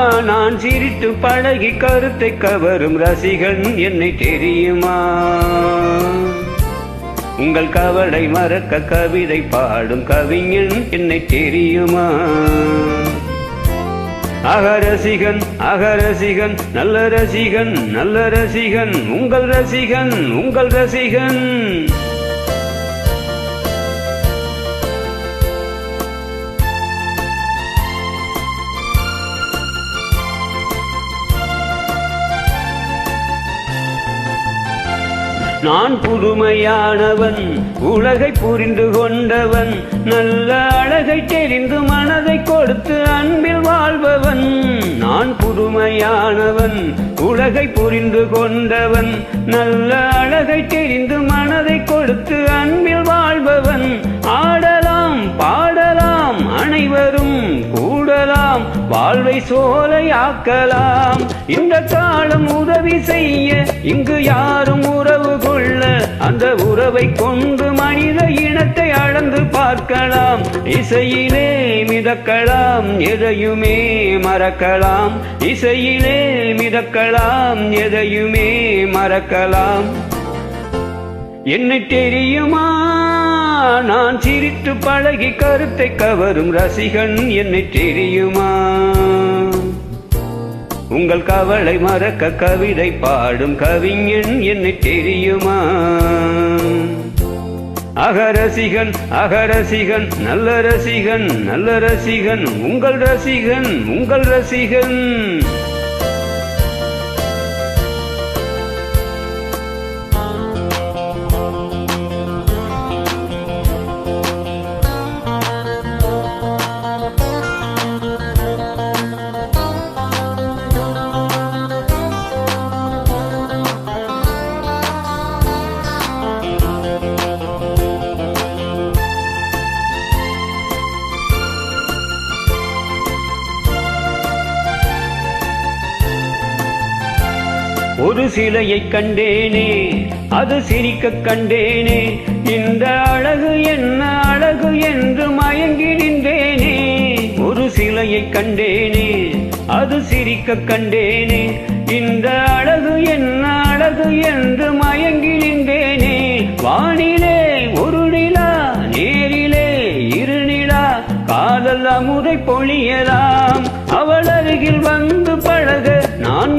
நான் சிரித்து பழகி கருத்தை கவரும் ரசிகன் என்னை தெரியுமா? உங்கள் கவலை மறக்க கவிதை பாடும் கவிஞன் என்னை தெரியுமா? அகரசிகன் அகரசிகன் நல்ல ரசிகன் நல்ல ரசிகன் உங்கள் ரசிகன் உங்கள் ரசிகன். நான் புதுமையானவன் உலகை புரிந்து கொண்டவன் நல்ல அழகை தெரிந்து மனதை கொடுத்து அன்பில் வாழ்பவன். நான் புதுமையானவன் உலகை புரிந்து கொண்டவன் நல்ல அழகை தெரிந்து மனதை கொடுத்து அன்பில் வாழ்பவன். சோலையாக்கலாம் இந்த காலம் உதவி செய்ய இங்கு யாரும் உறவு கொள்ள அந்த உறவை கொண்டு மனித இனத்தை அளந்து பார்க்கலாம். இசையிலே மிதக்கலாம் எதையுமே மறக்கலாம். இசையிலே மிதக்கலாம் எதையுமே மறக்கலாம். என்ன தெரியுமா? நான் சிரித்து பழகி கருத்தை கவரும் ரசிகன் என்னை தெரியுமா? உங்கள் கவலை மறக்க கவிதை பாடும் கவிஞன் என்னை தெரியுமா? அகரசிகன் அகரசிகன் நல்ல ரசிகன் நல்ல ரசிகன் உங்கள் ரசிகன் உங்கள் ரசிகன். ஒரு சிலையை கண்டேனே அது சிரிக்க கண்டேனே. இந்த அழகு என்ன அழகு என்று மயங்கி நின்றேனே. ஒரு சிலையை கண்டேனே அது சிரிக்க கண்டேனே. இந்த அழகு என்ன அழகு என்று மயங்கி நின்றேனே. வானிலே ஒரு நிலா நேரிலே இரு நிலா. காதல் அமுதை பொழியலாம். அவள் அருகில் வந்து பழக நான்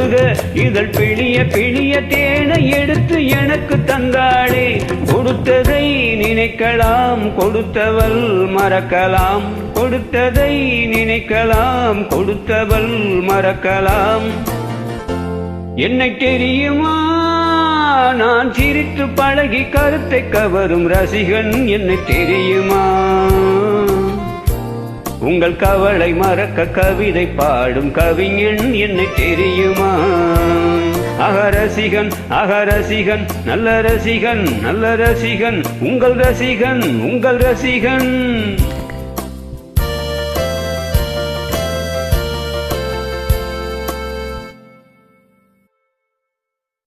மெழுகை இதழ் பிழிய பிழிய தேனை எடுத்து எனக்கு தந்தாளே. கொடுத்ததை நினைக்கலாம் கொடுத்தவள் மறக்கலாம். கொடுத்ததை நினைக்கலாம் கொடுத்தவள் மறக்கலாம். என்னை தெரியுமா? நான் சிரித்து பழகி கருத்தை கவரும் ரசிகன் என்னை தெரியுமா? உங்கள் கவலை மறக்க கவிதை பாடும் கவிஞன் என்னை தெரியுமா? அகரசிகன் அகரசிகன் நல்ல ரசிகன் நல்ல ரசிகன் உங்கள் ரசிகன் உங்கள் ரசிகன்.